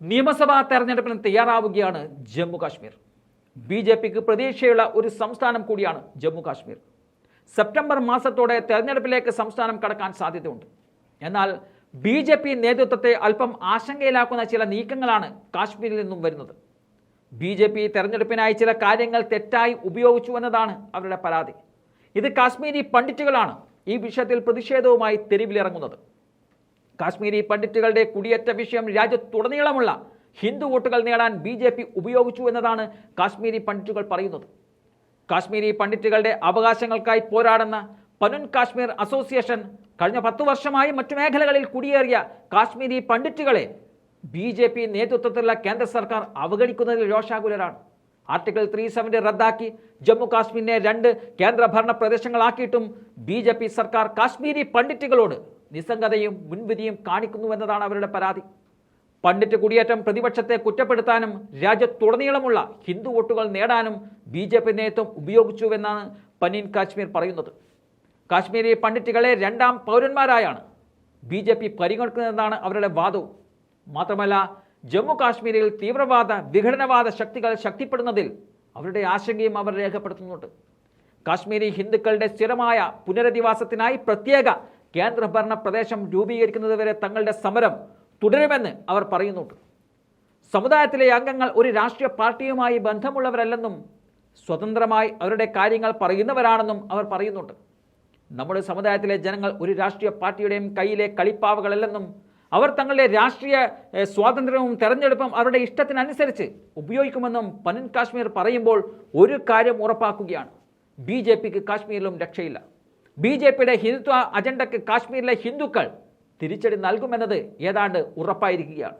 നിയമസഭാ തെരഞ്ഞെടുപ്പിന് തയ്യാറാവുകയാണ് ജമ്മു കാശ്മീർ ബി ജെ പിക്ക് പ്രതീക്ഷയുള്ള ഒരു സംസ്ഥാനം കൂടിയാണ് ജമ്മു കാശ്മീർ സെപ്റ്റംബർ മാസത്തോടെ തെരഞ്ഞെടുപ്പിലേക്ക് സംസ്ഥാനം കടക്കാൻ സാധ്യതയുണ്ട്. എന്നാൽ ബി ജെ പി നേതൃത്വത്തെ അല്പം ആശങ്കയിലാക്കുന്ന ചില നീക്കങ്ങളാണ് കാശ്മീരിൽ നിന്നും വരുന്നത്. ബി ജെ പി തെരഞ്ഞെടുപ്പിനായി ചില കാര്യങ്ങൾ തെറ്റായി ഉപയോഗിച്ചു എന്നതാണ് അവരുടെ പരാതി. ഇത് കാശ്മീരി പണ്ഡിറ്റുകളാണ് ഈ വിഷയത്തിൽ പ്രതിഷേധവുമായി തെരുവിലിറങ്ങുന്നത്. കാശ്മീരി പണ്ഡിറ്റുകളുടെ കുടിയേറ്റ വിഷയം രാജ്യത്തുടനീളമുള്ള ഹിന്ദു വോട്ടുകൾ നേടാൻ ബി ജെ പി ഉപയോഗിച്ചു എന്നതാണ് കാശ്മീരി പണ്ഡിറ്റുകൾ പറയുന്നത്. കാശ്മീരി പണ്ഡിറ്റുകളുടെ അവകാശങ്ങൾക്കായി പോരാടുന്ന പനുൻ കാശ്മീർ അസോസിയേഷൻ കഴിഞ്ഞ പത്തു വർഷമായി മറ്റു മേഖലകളിൽ കുടിയേറിയ കാശ്മീരി പണ്ഡിറ്റുകളെ ബി ജെ പി നേതൃത്വത്തിലുള്ള കേന്ദ്ര സർക്കാർ അവഗണിക്കുന്നതിൽ രോഷാകുലരാണ്. ആർട്ടിക്കിൾ ത്രീ സെവന്റി റദ്ദാക്കി ജമ്മു കാശ്മീരിനെ രണ്ട് കേന്ദ്രഭരണ പ്രദേശങ്ങളാക്കിയിട്ടും ബി സർക്കാർ കാശ്മീരി പണ്ഡിറ്റുകളോട് നിസ്സംഗതയും മുൻവിധിയും കാണിക്കുന്നുവെന്നതാണ് അവരുടെ പരാതി. പണ്ഡിറ്റ് കുടിയേറ്റം പ്രതിപക്ഷത്തെ കുറ്റപ്പെടുത്താനും രാജ്യത്തുടനീളമുള്ള ഹിന്ദു വോട്ടുകൾ നേടാനും ബി ജെ പി നേതൃത്വം ഉപയോഗിച്ചുവെന്നാണ് പനീൻ കാശ്മീർ പറയുന്നത്. കാശ്മീരി പണ്ഡിറ്റുകളെ രണ്ടാം പൗരന്മാരായാണ് ബി ജെ പി പരിഗണിക്കുന്നതെന്നാണ് അവരുടെ വാദവും. മാത്രമല്ല ജമ്മു കാശ്മീരിൽ തീവ്രവാദ വിഘടനവാദ ശക്തികൾ ശക്തിപ്പെടുന്നതിൽ അവരുടെ ആശങ്കയും അവർ രേഖപ്പെടുത്തുന്നുണ്ട്. കാശ്മീരി ഹിന്ദുക്കളുടെ സ്ഥിരമായ പുനരധിവാസത്തിനായി പ്രത്യേക കേന്ദ്രഭരണ പ്രദേശം രൂപീകരിക്കുന്നതുവരെ തങ്ങളുടെ സമരം തുടരുമെന്ന് അവർ പറയുന്നുണ്ട്. സമുദായത്തിലെ അംഗങ്ങൾ ഒരു രാഷ്ട്രീയ പാർട്ടിയുമായി ബന്ധമുള്ളവരല്ലെന്നും സ്വതന്ത്രമായി അവരുടെ കാര്യങ്ങൾ പറയുന്നവരാണെന്നും അവർ പറയുന്നുണ്ട്. നമ്മുടെ സമുദായത്തിലെ ജനങ്ങൾ ഒരു രാഷ്ട്രീയ പാർട്ടിയുടെയും കയ്യിലെ കളിപ്പാവകളല്ലെന്നും അവർ തങ്ങളുടെ രാഷ്ട്രീയ സ്വാതന്ത്ര്യവും തെരഞ്ഞെടുപ്പും അവരുടെ ഇഷ്ടത്തിനനുസരിച്ച് ഉപയോഗിക്കുമെന്നും പനിൻ കാശ്മീർ പറയുമ്പോൾ ഒരു കാര്യം ഉറപ്പാക്കുകയാണ്. ബി ജെ പിക്ക് കാശ്മീരിലും രക്ഷയില്ല. ബി ജെ പിയുടെ ഹിന്ദുത്വ അജണ്ടയ്ക്ക് കാശ്മീരിലെ ഹിന്ദുക്കൾ തിരിച്ചടി നൽകുമെന്നത് ഏതാണ്ട് ഉറപ്പായിരിക്കുകയാണ്.